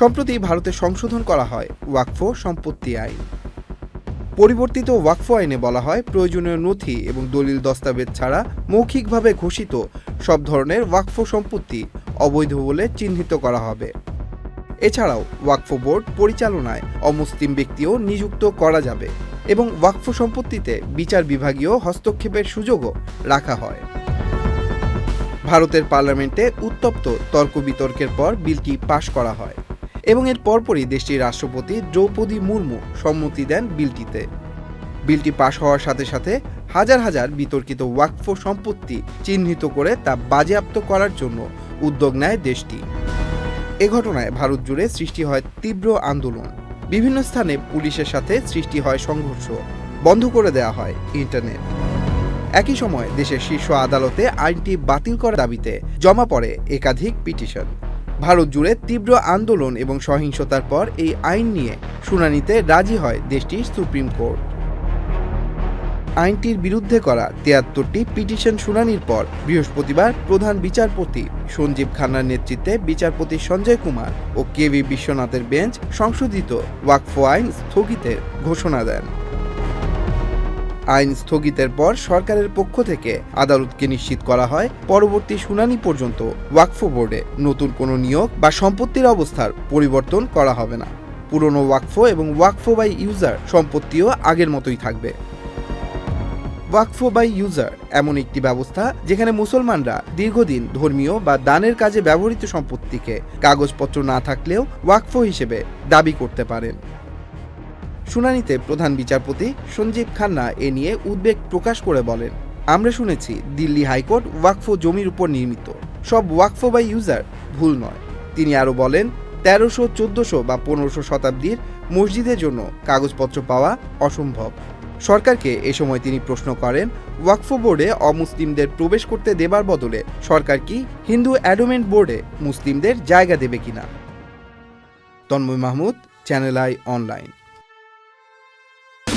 সম্প্রতি ভারতে সংশোধন করা হয় ওয়াকফ সম্পত্তি আইন। পরিবর্তিত ওয়াকফ আইনে বলা হয় প্রয়োজনীয় নথি এবং দলিল দস্তাবেজ ছাড়া মৌখিকভাবে ঘোষিত সব ধরনের ওয়াকফ সম্পত্তি অবৈধ বলে চিহ্নিত করা হবে। এছাড়াও ওয়াকফ বোর্ড পরিচালনায় অমুসলিম ব্যক্তিও নিযুক্ত করা যাবে এবং ওয়াকফ সম্পত্তিতে বিচার বিভাগীয় হস্তক্ষেপের সুযোগও রাখা হয়। ভারতের পার্লামেন্টে উত্তপ্ত তর্ক বিতর্কের পর বিলটি পাশ করা হয়। এবং এর পরপরই দেশটির রাষ্ট্রপতি দ্রৌপদী মুর্মু সম্মতি দেন বিলটিতে। বিলটি পাশ হওয়ার সাথে সাথে হাজার হাজার বিতর্কিত ওয়াকফ সম্পত্তি চিহ্নিত করে তা বাজেয়াপ্ত করার জন্য উদ্যোগ নেয় দেশটি। এ ঘটনায় ভারত জুড়ে সৃষ্টি হয় তীব্র আন্দোলন। বিভিন্ন স্থানে পুলিশের সাথে সৃষ্টি হয় সংঘর্ষ। বন্ধ করে দেওয়া হয় ইন্টারনেট। একই সময় দেশের শীর্ষ আদালতে আইনটি বাতিল করার দাবিতে জমা পড়ে একাধিক পিটিশন। ভারত জুড়ে তীব্র আন্দোলন এবং সহিংসতার পর এই আইন নিয়ে শুনানিতে রাজি হয় দেশটির সুপ্রিম কোর্ট। আইনটির বিরুদ্ধে করা তিয়াত্তরটি পিটিশন শুনানির পর বৃহস্পতিবার প্রধান বিচারপতি সঞ্জীব খান্নার নেতৃত্বে বিচারপতি সঞ্জয় কুমার ও কেভি বিশ্বনাথের বেঞ্চ সংশোধিত ওয়াকফ আইন স্থগিতের ঘোষণা দেন। আইন স্থগিতের পর সরকারের পক্ষ থেকে আদালতকে নিশ্চিত করা হয় পরবর্তী শুনানি পর্যন্ত ওয়াকফ বোর্ডে নতুন কোনো নিয়োগ বা সম্পত্তির অবস্থার পরিবর্তন করা হবে না। পুরনো ওয়াকফ এবং ওয়াকফ বাই ইউজার সম্পত্তিও আগের মতোই থাকবে। ওয়াকফ বাই ইউজার এমন একটি ব্যবস্থা যেখানে মুসলমানরা দীর্ঘদিন ধর্মীয় বা দানের কাজে ব্যবহৃত সম্পত্তিকে কাগজপত্র না থাকলেও ওয়াকফ হিসেবে দাবি করতে পারেন। শুনানিতে প্রধান বিচারপতি সঞ্জীব খান্না এ নিয়ে উদ্বেগ প্রকাশ করে বলেন, আমরা শুনেছি দিল্লি হাইকোর্ট ওয়াকফ জমির উপর নির্মিত। সব ওয়াকফ বাই ইউজার, ভুল নয়। তিনি আরও বলেন, তেরোশো, চোদ্দশো বা পনেরোশো শতাব্দীর মসজিদের জন্য কাগজপত্র পাওয়া অসম্ভব। সরকারকে এ সময় তিনি প্রশ্ন করেন, ওয়াকফ বোর্ডে অমুসলিমদের প্রবেশ করতে দেবার বদলে সরকার কি হিন্দু অ্যাডোমেন্ট বোর্ডে মুসলিমদের জায়গা দেবে কিনা? Tanmoy Mahmud, channel I online.